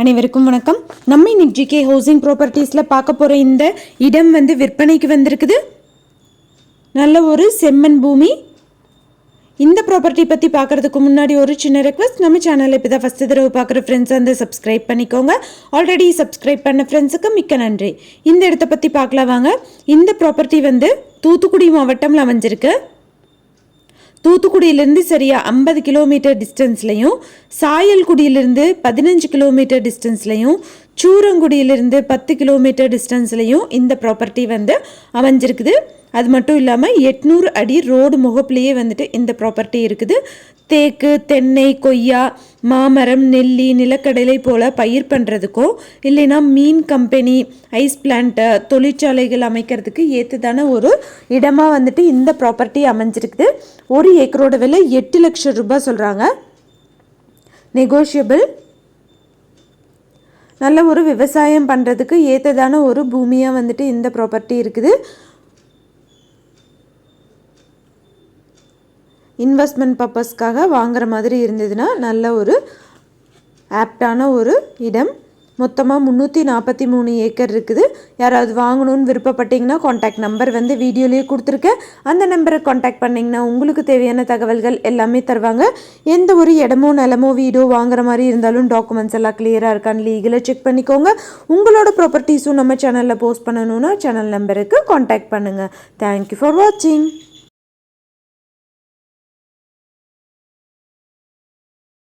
அனைவருக்கும் வணக்கம். நம்ம இன்னைக்கு ஜிகே ஹவுசிங் ப்ராப்பர்ட்டிஸில் பார்க்க போகிற இந்த இடம் வந்து விற்பனைக்கு வந்திருக்குது. நல்ல ஒரு செம்மண் பூமி. இந்த ப்ராப்பர்ட்டி பற்றி பார்க்குறதுக்கு முன்னாடி ஒரு சின்ன ரெக்வஸ்ட் நம்ம சேனலில் இப்போ தான் ஃபஸ்ட்டு தடவை பார்க்குற ஃப்ரெண்ட்ஸ் வந்து சப்ஸ்கிரைப் பண்ணிக்கோங்க. ஆல்ரெடி சப்ஸ்கிரைப் பண்ண ஃப்ரெண்ட்ஸுக்கு மிக்க நன்றி. இந்த இடத்த பற்றி பார்க்கலாம் வாங்க. இந்த ப்ராப்பர்ட்டி வந்து தூத்துக்குடி மாவட்டம்ல அமைஞ்சிருக்கு. தூத்துக்குடியிலேருந்து சரியாக ஐம்பது கிலோமீட்டர் டிஸ்டன்ஸ்லையும் சாயல்குடியிலிருந்து பதினஞ்சு கிலோமீட்டர் டிஸ்டன்ஸ்லையும் சூரங்குடியிலிருந்து பத்து கிலோமீட்டர் டிஸ்டன்ஸ்லையும் இந்த ப்ராப்பர்ட்டி வந்து அமைஞ்சிருக்குது. அது மட்டும் இல்லாமல் எட்நூறு அடி ரோடு முகப்புலேயே வந்துட்டு இந்த ப்ராப்பர்ட்டி இருக்குது. தேக்கு தென்னை கொய்யா மாமரம் நெல்லி நிலக்கடலை போல் பயிர் பண்ணுறதுக்கோ இல்லைன்னா மீன் கம்பெனி ஐஸ் பிளான்ட்டு தொழிற்சாலைகள் அமைக்கிறதுக்கு ஏற்றதான ஒரு இடமா வந்துட்டு இந்த ப்ராப்பர்ட்டி அமைஞ்சிருக்குது. ஒரு ஏக்கரோட விலை எட்டு லட்சம் ரூபாய் சொல்கிறாங்க நெகோஷியபிள். நல்ல ஒரு விவசாயம் பண்ணுறதுக்கு ஏற்றதான ஒரு பூமியாக வந்துட்டு இந்த ப்ராப்பர்ட்டி இருக்குது. இன்வெஸ்ட்மெண்ட் பர்பஸ்க்காக வாங்குற மாதிரி இருந்ததுன்னா நல்ல ஒரு ஆப்டான ஒரு இடம். மொத்தமாக முந்நூற்றி நாற்பத்தி மூணு ஏக்கர் இருக்குது. யாராவது வாங்கணும்னு விருப்பப்பட்டீங்கன்னா காண்டாக்ட் நம்பர் வந்து வீடியோலேயே கொடுத்துருக்கேன். அந்த நம்பரை காண்டாக்ட் பண்ணிங்கன்னா உங்களுக்கு தேவையான தகவல்கள் எல்லாமே தருவாங்க. எந்த ஒரு இடமோ நிலமோ வீடோ வாங்குற மாதிரி இருந்தாலும் டாக்குமெண்ட்ஸ் எல்லாம் கிளியராக இருக்கான்னு லீகலாக செக் பண்ணிக்கோங்க. உங்களோட ப்ராப்பர்ட்டிஸும் நம்ம சேனலில் போஸ்ட் பண்ணணுன்னா சேனல் நம்பருக்கு காண்டாக்ட் பண்ணுங்கள் தேங்க்யூ ஃபார் வாட்சிங்